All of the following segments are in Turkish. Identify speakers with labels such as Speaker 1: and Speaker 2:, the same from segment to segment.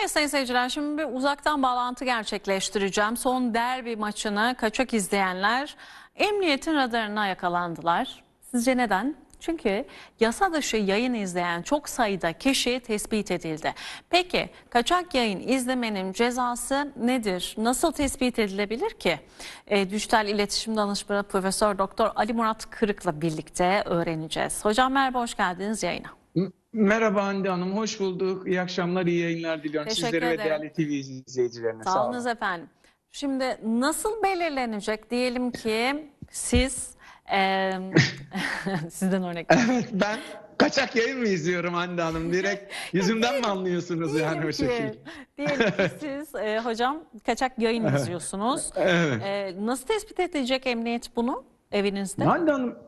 Speaker 1: Evet sayın seyirciler şimdi bir uzaktan bağlantı gerçekleştireceğim. Son derbi maçını kaçak izleyenler emniyetin radarına yakalandılar. Sizce neden? Çünkü yasa dışı yayın izleyen çok sayıda kişi tespit edildi. Peki kaçak yayın izlemenin cezası nedir? Nasıl tespit edilebilir ki? E, Dijital İletişim Danışmanı Profesör Doktor Ali Murat Kırık'la birlikte öğreneceğiz. Hocam merhaba hoş geldiniz yayına.
Speaker 2: Merhaba Hande Hanım, hoş bulduk. İyi akşamlar, iyi yayınlar diliyorum
Speaker 1: Teşekkür
Speaker 2: sizlere ve
Speaker 1: ederim.
Speaker 2: değerli TV izleyicilerine.
Speaker 1: Sağ olunuz efendim. Şimdi nasıl belirlenecek diyelim ki siz e, sizden örnek
Speaker 2: Evet, ben kaçak yayın mı izliyorum Hande Hanım? Direkt yüzümden mi anlıyorsunuz yani o şekilde?
Speaker 1: ki, diyelim ki siz e, hocam kaçak yayın izliyorsunuz.
Speaker 2: Evet.
Speaker 1: E, nasıl tespit edecek emniyet bunu evinizde?
Speaker 2: Hande Hanım,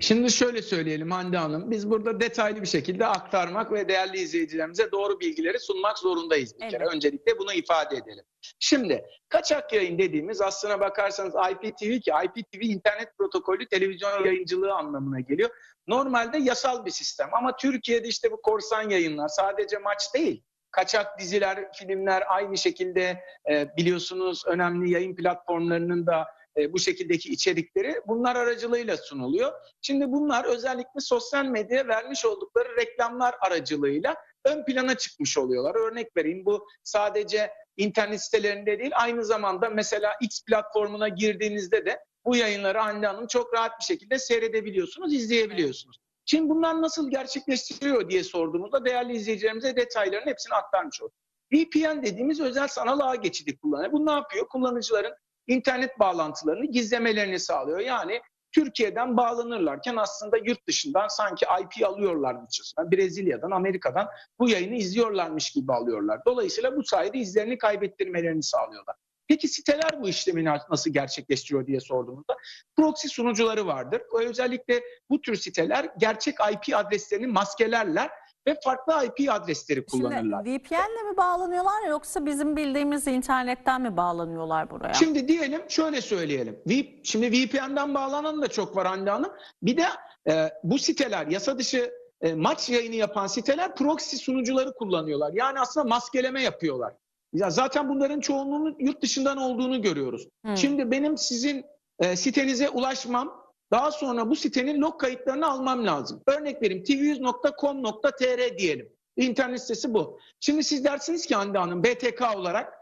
Speaker 2: şimdi şöyle söyleyelim Hande Hanım. Biz burada detaylı bir şekilde aktarmak ve değerli izleyicilerimize doğru bilgileri sunmak zorundayız bir kere.
Speaker 1: Evet.
Speaker 2: Öncelikle bunu ifade edelim. Şimdi kaçak yayın dediğimiz aslına bakarsanız IPTV ki IPTV internet protokolü televizyon yayıncılığı anlamına geliyor. Normalde yasal bir sistem ama Türkiye'de işte bu korsan yayınlar sadece maç değil. Kaçak diziler, filmler aynı şekilde e, biliyorsunuz önemli yayın platformlarının da e, bu şekildeki içerikleri bunlar aracılığıyla sunuluyor. Şimdi bunlar özellikle sosyal medyaya vermiş oldukları reklamlar aracılığıyla ön plana çıkmış oluyorlar. Örnek vereyim bu sadece internet sitelerinde değil aynı zamanda mesela X platformuna girdiğinizde de bu yayınları Hande Hanım çok rahat bir şekilde seyredebiliyorsunuz, izleyebiliyorsunuz. Şimdi bunlar nasıl gerçekleştiriyor diye sorduğumuzda değerli izleyicilerimize detayların hepsini aktarmış olduk. VPN dediğimiz özel sanal ağ geçidi kullanıyor. Bu ne yapıyor? Kullanıcıların internet bağlantılarını gizlemelerini sağlıyor. Yani Türkiye'den bağlanırlarken aslında yurt dışından sanki IP alıyorlarmışçasına Brezilya'dan, Amerika'dan bu yayını izliyorlarmış gibi alıyorlar. Dolayısıyla bu sayede izlerini kaybettirmelerini sağlıyorlar. Peki siteler bu işlemi nasıl gerçekleştiriyor diye sorduğumuzda proxy sunucuları vardır. Özellikle bu tür siteler gerçek IP adreslerini maskelerler ve farklı IP adresleri kullanırlar.
Speaker 1: Şimdi VPN'le mi bağlanıyorlar yoksa bizim bildiğimiz internetten mi bağlanıyorlar buraya?
Speaker 2: Şimdi diyelim şöyle söyleyelim. Şimdi VPN'den bağlanan da çok var Hande Hanım. Bir de e, bu siteler yasa dışı e, maç yayını yapan siteler proxy sunucuları kullanıyorlar. Yani aslında maskeleme yapıyorlar. Ya zaten bunların çoğunluğunun yurt dışından olduğunu görüyoruz.
Speaker 1: Hmm.
Speaker 2: Şimdi benim sizin e, sitenize ulaşmam, daha sonra bu sitenin log kayıtlarını almam lazım. Örnek vereyim tv100.com.tr diyelim. İnternet sitesi bu. Şimdi siz dersiniz ki Hande Hanım BTK olarak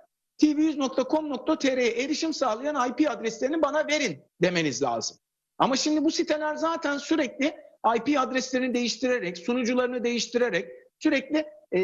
Speaker 2: tv100.com.tr'ye erişim sağlayan IP adreslerini bana verin demeniz lazım. Ama şimdi bu siteler zaten sürekli IP adreslerini değiştirerek, sunucularını değiştirerek sürekli e,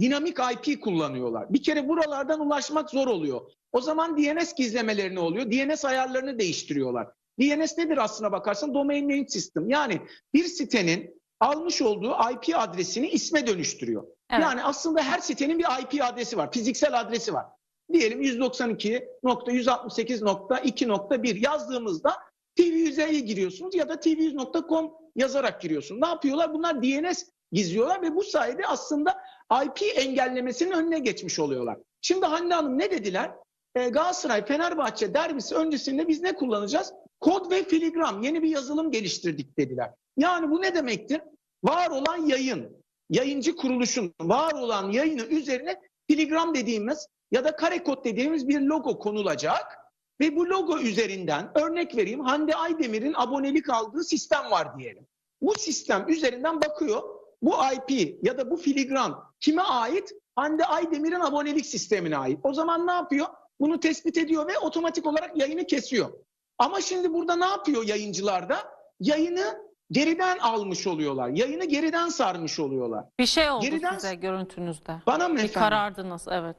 Speaker 2: dinamik IP kullanıyorlar. Bir kere buralardan ulaşmak zor oluyor. O zaman DNS gizlemeleri ne oluyor? DNS ayarlarını değiştiriyorlar. DNS nedir aslına bakarsan? Domain Name System. Yani bir sitenin almış olduğu IP adresini isme dönüştürüyor.
Speaker 1: Evet.
Speaker 2: Yani aslında her sitenin bir IP adresi var. Fiziksel adresi var. Diyelim 192.168.2.1 yazdığımızda TV100'e giriyorsunuz ya da tv100.com yazarak giriyorsunuz. Ne yapıyorlar? Bunlar DNS gizliyorlar ve bu sayede aslında IP engellemesinin önüne geçmiş oluyorlar. Şimdi Hande Hanım ne dediler? Ee, Galatasaray Fenerbahçe derbisi öncesinde biz ne kullanacağız? Kod ve filigram yeni bir yazılım geliştirdik dediler. Yani bu ne demektir? Var olan yayın, yayıncı kuruluşun var olan yayını üzerine filigram dediğimiz ya da kare kod dediğimiz bir logo konulacak ve bu logo üzerinden örnek vereyim Hande Aydemir'in abonelik aldığı sistem var diyelim. Bu sistem üzerinden bakıyor bu IP ya da bu filigram kime ait? Hande Aydemir'in abonelik sistemine ait. O zaman ne yapıyor? Bunu tespit ediyor ve otomatik olarak yayını kesiyor. Ama şimdi burada ne yapıyor yayıncılar da? Yayını geriden almış oluyorlar. Yayını geriden sarmış oluyorlar.
Speaker 1: bir şey oldu
Speaker 2: Geriden-
Speaker 1: size görüntünüzde.
Speaker 2: Bana mı
Speaker 1: Bir
Speaker 2: efendim?
Speaker 1: karardınız evet.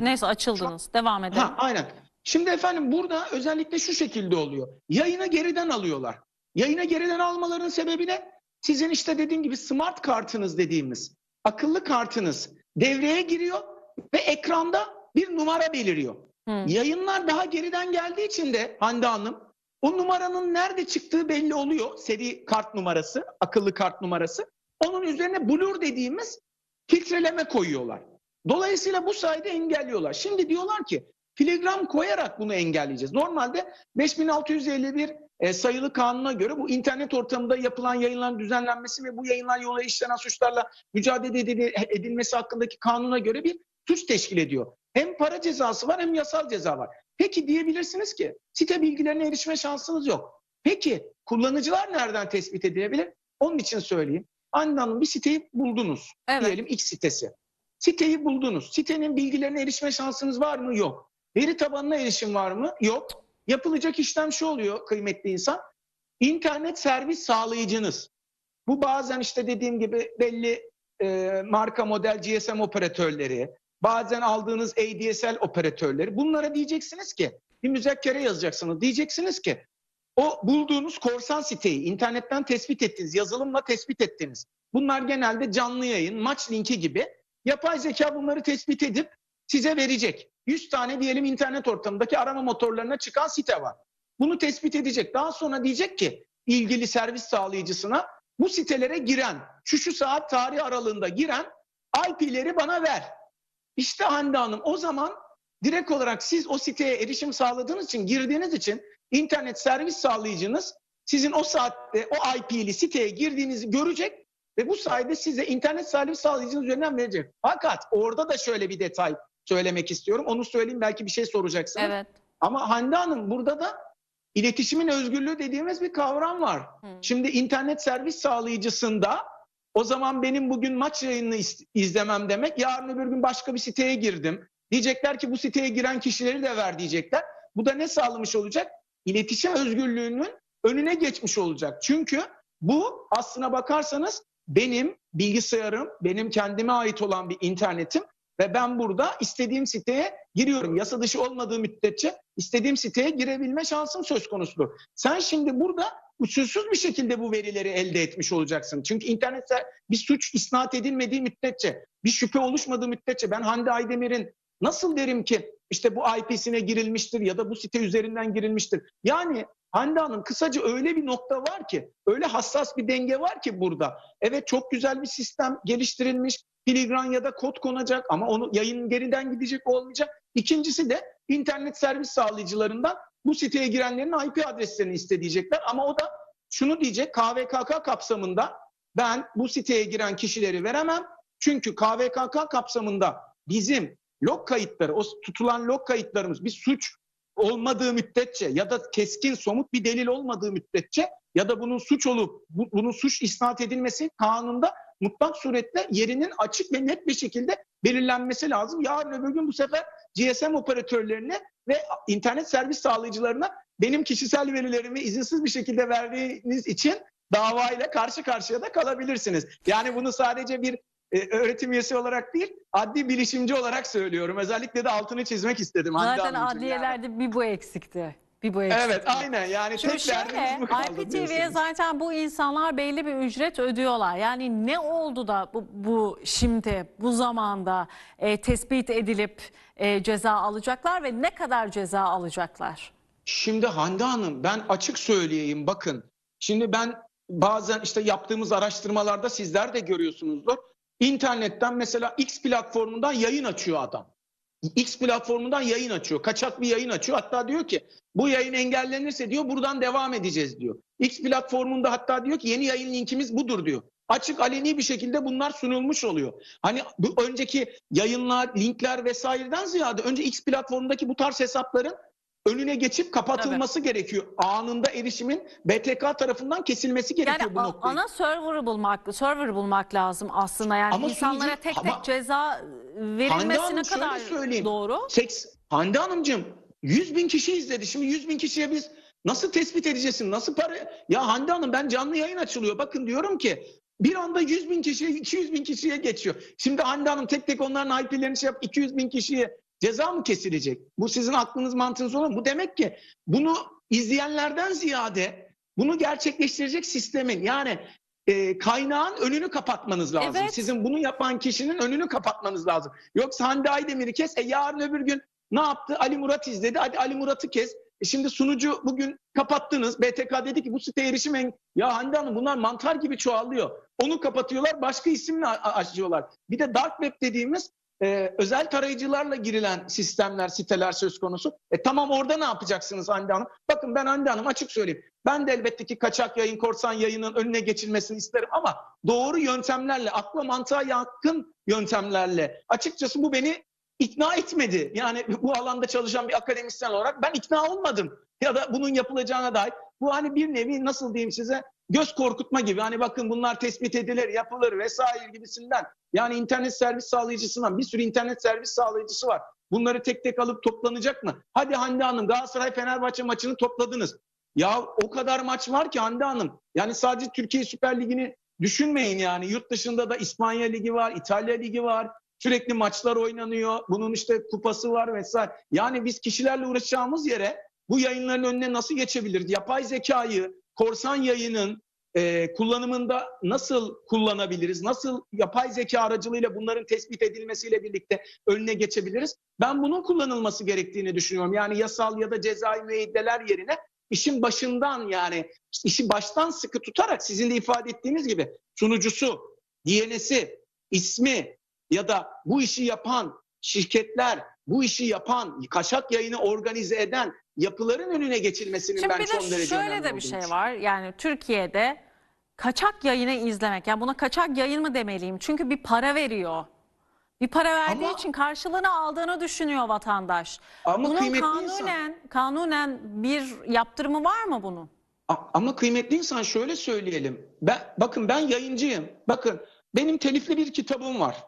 Speaker 1: Neyse açıldınız. Devam edelim.
Speaker 2: Ha, aynen. Şimdi efendim burada özellikle şu şekilde oluyor. Yayını geriden alıyorlar. Yayına geriden almaların sebebi ne? Sizin işte dediğim gibi smart kartınız dediğimiz akıllı kartınız devreye giriyor ve ekranda bir numara beliriyor.
Speaker 1: Hı.
Speaker 2: Yayınlar daha geriden geldiği için de Hande Hanım o numaranın nerede çıktığı belli oluyor. Seri kart numarası, akıllı kart numarası. Onun üzerine blur dediğimiz filtreleme koyuyorlar. Dolayısıyla bu sayede engelliyorlar. Şimdi diyorlar ki filigram koyarak bunu engelleyeceğiz. Normalde 5651 e, sayılı kanuna göre bu internet ortamında yapılan yayınların düzenlenmesi ve bu yayınlar yola işlenen suçlarla mücadele edil- edilmesi hakkındaki kanuna göre bir suç teşkil ediyor. Hem para cezası var hem yasal ceza var. Peki diyebilirsiniz ki site bilgilerine erişme şansınız yok. Peki kullanıcılar nereden tespit edilebilir? Onun için söyleyeyim. Anne Hanım bir siteyi buldunuz.
Speaker 1: Evet.
Speaker 2: Diyelim X sitesi. Siteyi buldunuz. Sitenin bilgilerine erişme şansınız var mı? Yok. Veri tabanına erişim var mı? Yok. Yapılacak işlem şu oluyor kıymetli insan. İnternet servis sağlayıcınız. Bu bazen işte dediğim gibi belli e, marka model GSM operatörleri, bazen aldığınız ADSL operatörleri. Bunlara diyeceksiniz ki, bir müzekkere yazacaksınız. Diyeceksiniz ki, o bulduğunuz korsan siteyi internetten tespit ettiğiniz, yazılımla tespit ettiğiniz. Bunlar genelde canlı yayın, maç linki gibi. Yapay zeka bunları tespit edip size verecek. 100 tane diyelim internet ortamındaki arama motorlarına çıkan site var. Bunu tespit edecek. Daha sonra diyecek ki ilgili servis sağlayıcısına bu sitelere giren, şu şu saat tarih aralığında giren IP'leri bana ver. İşte Hande Hanım o zaman direkt olarak siz o siteye erişim sağladığınız için, girdiğiniz için internet servis sağlayıcınız sizin o saatte o IP'li siteye girdiğinizi görecek ve bu sayede size internet servis sağlayıcınız üzerinden verecek. Fakat orada da şöyle bir detay söylemek istiyorum. Onu söyleyeyim belki bir şey soracaksınız.
Speaker 1: Evet.
Speaker 2: Ama Hande Hanım burada da iletişimin özgürlüğü dediğimiz bir kavram var.
Speaker 1: Hı.
Speaker 2: Şimdi internet servis sağlayıcısında o zaman benim bugün maç yayını is- izlemem demek. Yarın öbür gün başka bir siteye girdim. Diyecekler ki bu siteye giren kişileri de ver diyecekler. Bu da ne sağlamış olacak? İletişim özgürlüğünün önüne geçmiş olacak. Çünkü bu aslına bakarsanız benim bilgisayarım, benim kendime ait olan bir internetim ve ben burada istediğim siteye giriyorum. Yasa dışı olmadığı müddetçe istediğim siteye girebilme şansım söz konusudur. Sen şimdi burada usulsüz bir şekilde bu verileri elde etmiş olacaksın. Çünkü internette bir suç isnat edilmediği müddetçe, bir şüphe oluşmadığı müddetçe ben Hande Aydemir'in nasıl derim ki işte bu IP'sine girilmiştir ya da bu site üzerinden girilmiştir. Yani Hande Hanım kısaca öyle bir nokta var ki, öyle hassas bir denge var ki burada. Evet çok güzel bir sistem geliştirilmiş, filigran ya da kod konacak ama onu yayın geriden gidecek olmayacak. İkincisi de internet servis sağlayıcılarından bu siteye girenlerin IP adreslerini isteyecekler ama o da şunu diyecek KVKK kapsamında ben bu siteye giren kişileri veremem. Çünkü KVKK kapsamında bizim log kayıtları, o tutulan log kayıtlarımız bir suç olmadığı müddetçe ya da keskin somut bir delil olmadığı müddetçe ya da bunun suç olup bu- bunun suç isnat edilmesi kanunda mutlak suretle yerinin açık ve net bir şekilde belirlenmesi lazım. Yarın öbür gün bu sefer GSM operatörlerine ve internet servis sağlayıcılarına benim kişisel verilerimi izinsiz bir şekilde verdiğiniz için davayla karşı karşıya da kalabilirsiniz. Yani bunu sadece bir e, öğretim üyesi olarak değil, adli bilişimci olarak söylüyorum. Özellikle de altını çizmek istedim.
Speaker 1: Zaten
Speaker 2: Hanımcığım yani.
Speaker 1: adliyelerde bir bu eksikti. Bir bu eksikti.
Speaker 2: Evet aynen yani
Speaker 1: Şimdi
Speaker 2: tek
Speaker 1: şöyle
Speaker 2: bu kaldı
Speaker 1: IPTV'ye
Speaker 2: diyorsunuz.
Speaker 1: zaten bu insanlar belli bir ücret ödüyorlar. Yani ne oldu da bu, bu şimdi bu zamanda e, tespit edilip e, ceza alacaklar ve ne kadar ceza alacaklar?
Speaker 2: Şimdi Hande Hanım ben açık söyleyeyim bakın. Şimdi ben bazen işte yaptığımız araştırmalarda sizler de görüyorsunuzdur. İnternetten mesela X platformundan yayın açıyor adam. X platformundan yayın açıyor. Kaçak bir yayın açıyor. Hatta diyor ki bu yayın engellenirse diyor buradan devam edeceğiz diyor. X platformunda hatta diyor ki yeni yayın linkimiz budur diyor. Açık aleni bir şekilde bunlar sunulmuş oluyor. Hani bu önceki yayınlar, linkler vesaireden ziyade önce X platformundaki bu tarz hesapların önüne geçip kapatılması gerekiyor. Anında erişimin BTK tarafından kesilmesi gerekiyor
Speaker 1: Yani
Speaker 2: bu noktayı.
Speaker 1: ana server'ı bulmak, server bulmak lazım aslında. Yani
Speaker 2: Ama
Speaker 1: insanlara
Speaker 2: sunucu-
Speaker 1: tek
Speaker 2: ama-
Speaker 1: tek ceza
Speaker 2: Hande
Speaker 1: verilmesi
Speaker 2: Hanım
Speaker 1: ne
Speaker 2: şöyle
Speaker 1: kadar doğru?
Speaker 2: Seks, Hande Hanımcığım 100 bin kişi izledi. Şimdi 100 bin kişiye biz nasıl tespit edeceğiz? Nasıl para? Ya Hande Hanım ben canlı yayın açılıyor. Bakın diyorum ki bir anda 100 bin kişiye 200 bin kişiye geçiyor. Şimdi Hande Hanım tek tek onların IP'lerini şey yap 200 bin kişiye ceza mı kesilecek? Bu sizin aklınız mantığınız mu? Bu demek ki bunu izleyenlerden ziyade bunu gerçekleştirecek sistemin yani e, kaynağın önünü kapatmanız lazım.
Speaker 1: Evet.
Speaker 2: Sizin bunu yapan kişinin önünü kapatmanız lazım. Yoksa Hande Aydemir'i kes, e yarın öbür gün ne yaptı? Ali Murat izledi, hadi Ali Murat'ı kes. E şimdi sunucu bugün kapattınız. BTK dedi ki bu site erişim en... Ya Hande Hanım bunlar mantar gibi çoğalıyor. Onu kapatıyorlar, başka isimle açıyorlar. Bir de dark web dediğimiz e, özel tarayıcılarla girilen sistemler, siteler söz konusu. E tamam orada ne yapacaksınız Hande Hanım? Bakın ben Hande Hanım açık söyleyeyim. Ben de elbette ki kaçak yayın, korsan yayının önüne geçilmesini isterim ama doğru yöntemlerle, akla mantığa yakın yöntemlerle açıkçası bu beni ikna etmedi. Yani bu alanda çalışan bir akademisyen olarak ben ikna olmadım. Ya da bunun yapılacağına dair. Bu hani bir nevi nasıl diyeyim size göz korkutma gibi. Hani bakın bunlar tespit edilir, yapılır vesaire gibisinden. Yani internet servis sağlayıcısından bir sürü internet servis sağlayıcısı var. Bunları tek tek alıp toplanacak mı? Hadi Hande Hanım Galatasaray Fenerbahçe maçını topladınız. Ya o kadar maç var ki Hande Hanım. Yani sadece Türkiye Süper Ligi'ni düşünmeyin yani. Yurt dışında da İspanya Ligi var, İtalya Ligi var. Sürekli maçlar oynanıyor. Bunun işte kupası var vesaire. Yani biz kişilerle uğraşacağımız yere bu yayınların önüne nasıl geçebiliriz? Yapay zekayı, korsan yayının e, kullanımında nasıl kullanabiliriz? Nasıl yapay zeka aracılığıyla bunların tespit edilmesiyle birlikte önüne geçebiliriz? Ben bunun kullanılması gerektiğini düşünüyorum. Yani yasal ya da cezai müeyyideler yerine işin başından yani işi baştan sıkı tutarak sizin de ifade ettiğiniz gibi sunucusu, DNS'i, ismi ya da bu işi yapan şirketler, bu işi yapan, kaçak yayını organize eden yapıların önüne geçilmesinin
Speaker 1: Şimdi
Speaker 2: ben
Speaker 1: bir
Speaker 2: son
Speaker 1: de
Speaker 2: derece
Speaker 1: şöyle de bir şey
Speaker 2: düşünüyorum.
Speaker 1: var. Yani Türkiye'de kaçak yayını izlemek. Yani buna kaçak yayın mı demeliyim? Çünkü bir para veriyor. Bir para verdiği
Speaker 2: Ama-
Speaker 1: için karşılığını aldığını düşünüyor vatandaş.
Speaker 2: Ama
Speaker 1: bunun
Speaker 2: kıymetli
Speaker 1: kanunen
Speaker 2: insan.
Speaker 1: kanunen bir yaptırımı var mı bunun?
Speaker 2: Ama kıymetli insan şöyle söyleyelim. Ben bakın ben yayıncıyım. Bakın benim telifli bir kitabım var.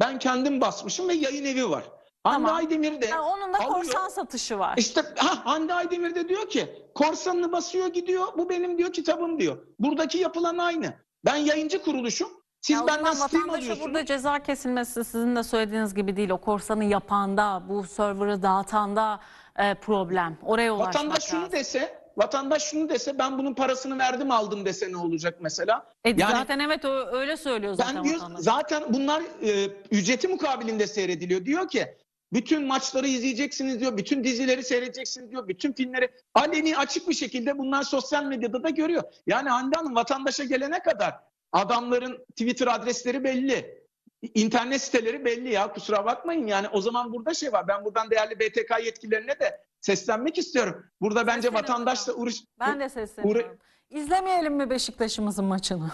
Speaker 2: Ben kendim basmışım ve yayın evi var. Hande
Speaker 1: Tamam.
Speaker 2: Aydemir de
Speaker 1: Yani onun da
Speaker 2: alıyor.
Speaker 1: korsan satışı var.
Speaker 2: İşte ha, Hande Aydemir de diyor ki korsanını basıyor gidiyor. Bu benim diyor kitabım diyor. Buradaki yapılan aynı. Ben yayıncı kuruluşum. Siz
Speaker 1: Ya o
Speaker 2: benden
Speaker 1: zaman
Speaker 2: stream
Speaker 1: vatandaşa
Speaker 2: alıyorsunuz.
Speaker 1: burada ceza kesilmesi sizin de söylediğiniz gibi değil. O korsanı yapanda, bu server'ı dağıtanda e, problem. Oraya ulaşmak
Speaker 2: Vatandaş şunu
Speaker 1: lazım.
Speaker 2: dese, vatandaş şunu dese ben bunun parasını verdim aldım dese ne olacak mesela?
Speaker 1: E,
Speaker 2: Yani-
Speaker 1: zaten evet o, öyle söylüyor zaten
Speaker 2: Ben diyor,
Speaker 1: vatandaş.
Speaker 2: zaten bunlar e, ücreti mukabilinde seyrediliyor. Diyor ki bütün maçları izleyeceksiniz diyor, bütün dizileri seyredeceksiniz diyor, bütün filmleri aleni açık bir şekilde bunlar sosyal medyada da görüyor. Yani Hande Hanım vatandaşa gelene kadar adamların Twitter adresleri belli. internet siteleri belli ya kusura bakmayın yani o zaman burada şey var ben buradan değerli BTK yetkililerine de seslenmek istiyorum. Burada bence vatandaşla uğraş,
Speaker 1: Ben de sesleniyorum. İzlemeyelim mi Beşiktaş'ımızın maçını?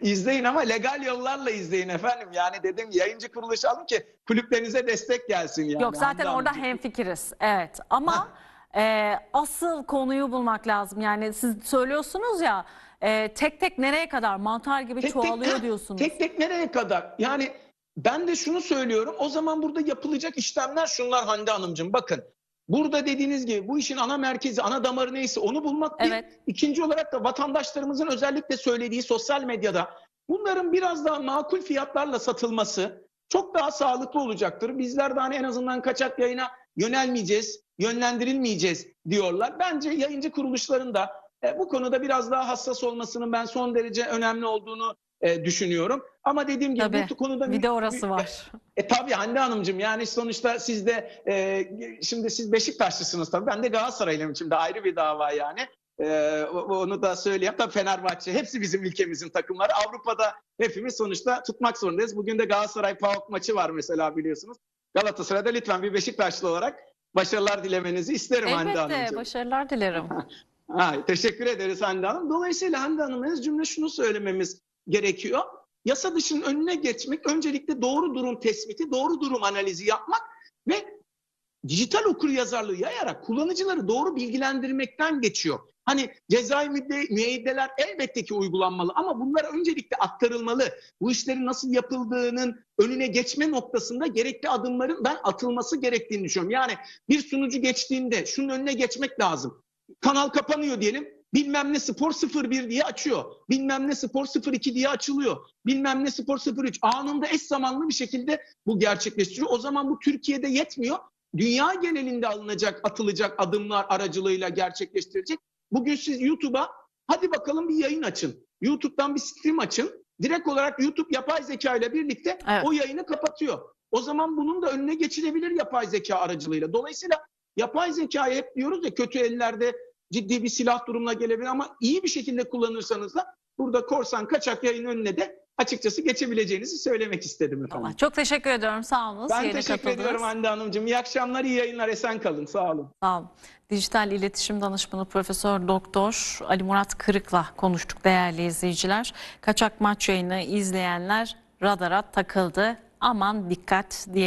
Speaker 2: İzleyin ama legal yollarla izleyin efendim. Yani dedim yayıncı kuruluş alın ki kulüplerinize destek gelsin yani.
Speaker 1: Yok zaten
Speaker 2: Hande
Speaker 1: orada
Speaker 2: Hanımcığım.
Speaker 1: hemfikiriz. Evet ama e, asıl konuyu bulmak lazım. Yani siz söylüyorsunuz ya e, tek tek nereye kadar mantar gibi
Speaker 2: Tek tek-
Speaker 1: çoğalıyor diyorsunuz.
Speaker 2: Tek tek nereye kadar? Yani ben de şunu söylüyorum. O zaman burada yapılacak işlemler şunlar Hande Hanımcığım. Bakın burada dediğiniz gibi bu işin ana merkezi, ana damarı neyse onu bulmak bir.
Speaker 1: Evet.
Speaker 2: İkinci olarak da vatandaşlarımızın özellikle söylediği sosyal medyada bunların biraz daha makul fiyatlarla satılması çok daha sağlıklı olacaktır. Bizler de hani en azından kaçak yayına yönelmeyeceğiz, yönlendirilmeyeceğiz diyorlar. Bence yayıncı kuruluşların da e, bu konuda biraz daha hassas olmasının ben son derece önemli olduğunu e, düşünüyorum. Ama dediğim gibi
Speaker 1: Tabii,
Speaker 2: bu konuda
Speaker 1: Bir de orası var.
Speaker 2: e tabii Hande Hanımcığım yani sonuçta siz de e, şimdi siz Beşiktaşlısınız tabii. Ben de Galatasaraylıyım şimdi ayrı bir dava yani. E, onu da söyleyeyim. Tabii Fenerbahçe hepsi bizim ülkemizin takımları. Avrupa'da hepimiz sonuçta tutmak zorundayız. Bugün de Galatasaray PAOK maçı var mesela biliyorsunuz. Galatasaray'da lütfen bir Beşiktaşlı olarak başarılar dilemenizi isterim Hande
Speaker 1: Elbette
Speaker 2: Hanımcığım.
Speaker 1: başarılar dilerim.
Speaker 2: Ha, teşekkür ederiz Hande Hanım. Dolayısıyla Hande Hanım cümle şunu söylememiz gerekiyor. Yasa dışının önüne geçmek, öncelikle doğru durum tespiti, doğru durum analizi yapmak ve dijital okur yazarlığı yayarak kullanıcıları doğru bilgilendirmekten geçiyor. Hani cezai müdde, müeyyideler elbette ki uygulanmalı ama bunlar öncelikle aktarılmalı. Bu işlerin nasıl yapıldığının önüne geçme noktasında gerekli adımların ben atılması gerektiğini düşünüyorum. Yani bir sunucu geçtiğinde şunun önüne geçmek lazım kanal kapanıyor diyelim. Bilmem ne spor 01 diye açıyor. Bilmem ne spor 02 diye açılıyor. Bilmem ne spor 03 anında eş zamanlı bir şekilde bu gerçekleştiriyor. O zaman bu Türkiye'de yetmiyor. Dünya genelinde alınacak, atılacak adımlar aracılığıyla gerçekleştirecek. Bugün siz YouTube'a hadi bakalım bir yayın açın. YouTube'dan bir stream açın. Direkt olarak YouTube yapay zeka ile birlikte
Speaker 1: Evet.
Speaker 2: o yayını kapatıyor. O zaman bunun da önüne geçilebilir yapay zeka aracılığıyla. Dolayısıyla yapay zekayı hep diyoruz ya kötü ellerde ciddi bir silah durumuna gelebilir ama iyi bir şekilde kullanırsanız da burada korsan kaçak yayın önüne de açıkçası geçebileceğinizi söylemek istedim efendim.
Speaker 1: Allah, çok teşekkür ediyorum. Sağ olun.
Speaker 2: ben teşekkür
Speaker 1: katıldınız.
Speaker 2: ediyorum Hande Hanımcığım. İyi akşamlar, iyi yayınlar. Esen kalın. Sağ olun.
Speaker 1: Sağ olun. Dijital İletişim Danışmanı Profesör Doktor Ali Murat Kırık'la konuştuk değerli izleyiciler. Kaçak maç yayını izleyenler radara takıldı. Aman dikkat diye